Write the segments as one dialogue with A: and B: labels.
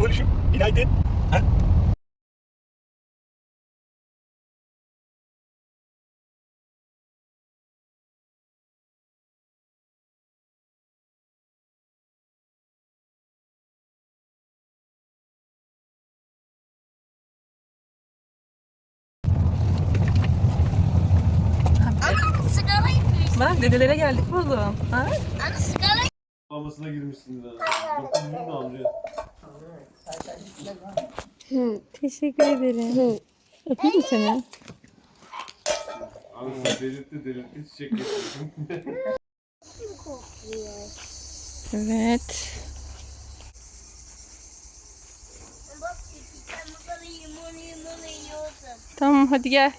A: Barış'ım günaydın. Ha?
B: Bak dedelere geldik oğlum. Ha?
C: Ana sigara
D: Babasına girmişsin daha. Dokunduğunu da anlıyor.
B: Teşekkür ederim. Öpeyim mi seni?
D: Anasını delirtti delirtti çiçek getirdim.
B: Evet. Tamam hadi gel.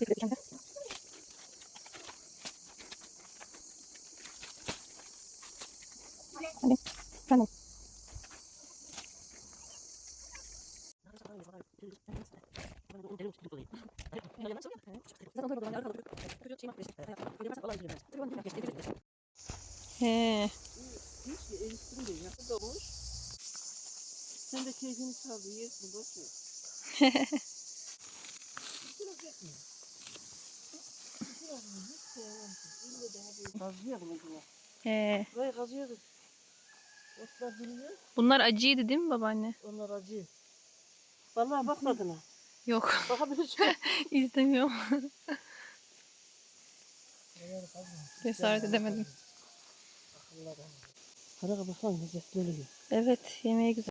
B: Hadi. Tamam. He.
E: Sen de keyfini sal, yersin, boş ver.
B: He.
E: Burayı kazıyordum. Otlar bilmiyor,
B: Bunlar acıydı değil mi babaanne?
E: onlar acı. Vallahi bak tadına.
B: Yok.
E: Bakabilirsin.
B: İstemiyorum. Cesaret edemedim.
E: Kara kabaklan lezzetli oluyor.
B: Evet yemeğe güzel.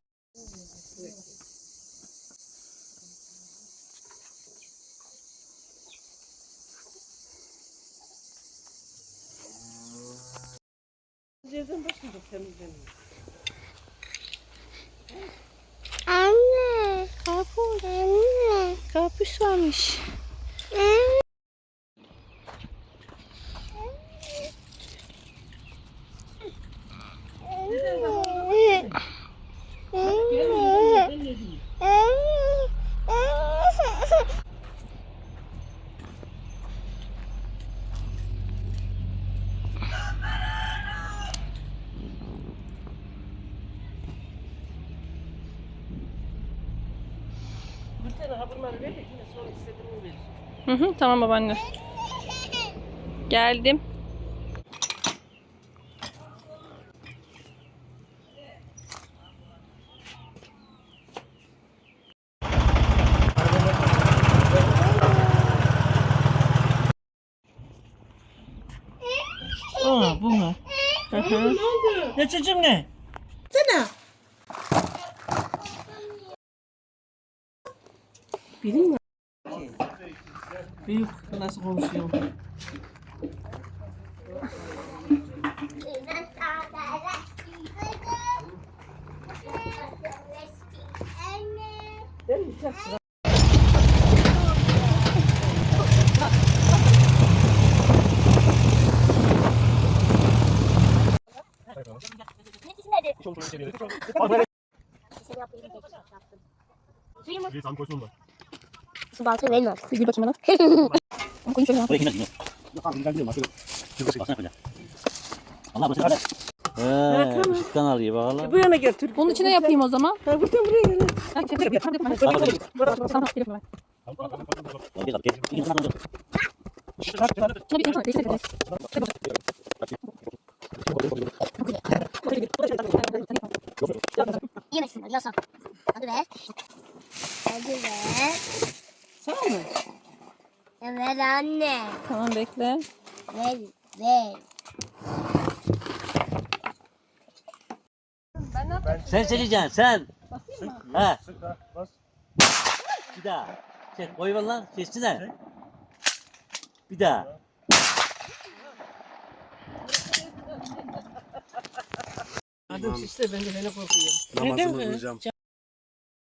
E: Yerden başladık temizlemeye.
C: Anne.
B: Karpuz.
C: Anne.
B: Karpuz varmış.
E: Tane ha bunları ver de yine sonra istediğini verirsin.
B: Hı hı, tamam babaanne. Geldim.
E: Aa bu mu?
B: Hı hı.
E: Ne çocuğum ne? Sana. Bilin mi? Büyük nasıl konuşuyor? Ben mi? Çok sıra.
A: Bir tam koysun da.
C: Şu baltayı verin artık.
B: Bir gül bakayım bana. Ama koyun şöyle.
F: Buraya kimler gidiyor?
A: Yok abi ben biliyorum. Şöyle.
F: Baksana şöyle. Allah burası öyle. Eee,
E: tamam.
F: ışıktan alıyor bakalım.
E: Bu yana gel Türk.
B: Bunun içine yapayım o zaman.
E: Ha buradan buraya gel.
B: Ha, hadi, hadi, hadi. Tamam, ben.
F: Gel gel gel.
B: Şuna bir değiştir.
C: Yemesin yasak. Hadi ver.
E: Sağ mı?
C: Ver anne.
B: Tamam bekle.
C: Ver. Ver.
F: Sen seçeceksin sen. He.
A: Sık ha. Bas.
F: Bir daha. Çek koy ver lan. Seçsene. Bir daha.
E: Adım işte ben de beni korkuyorum.
A: Namazımı kılacağım.